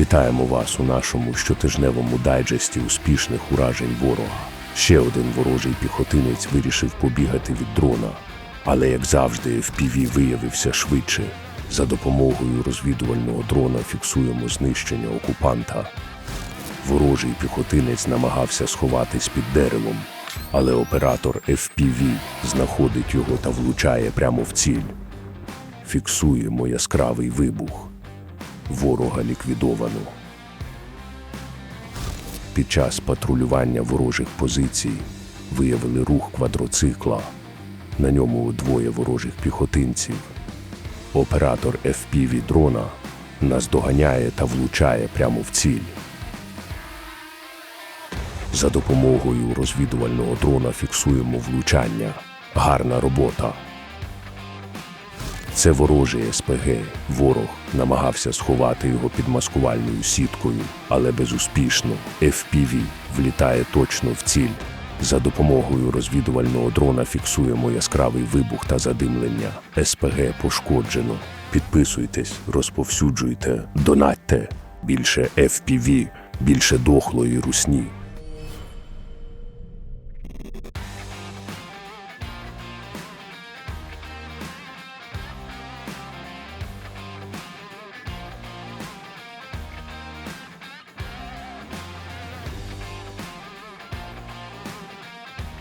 Вітаємо вас у нашому щотижневому дайджесті успішних уражень ворога. Ще один ворожий піхотинець вирішив побігати від дрона, але, як завжди, FPV виявився швидше. За допомогою розвідувального дрона фіксуємо знищення окупанта. Ворожий піхотинець намагався сховатись під деревом, але оператор FPV знаходить його та влучає прямо в ціль. Фіксуємо яскравий вибух. Ворога ліквідовано. Під час патрулювання ворожих позицій виявили рух квадроцикла. На ньому двоє ворожих піхотинців. Оператор FPV дрона наздоганяє та влучає прямо в ціль. За допомогою розвідувального дрона фіксуємо влучання. Гарна робота. Це ворожий СПГ. Ворог намагався сховати його під маскувальною сіткою, але безуспішно. FPV влітає точно в ціль. За допомогою розвідувального дрона фіксуємо яскравий вибух та задимлення. СПГ пошкоджено. Підписуйтесь, розповсюджуйте, донатьте. Більше FPV, більше дохлої русні.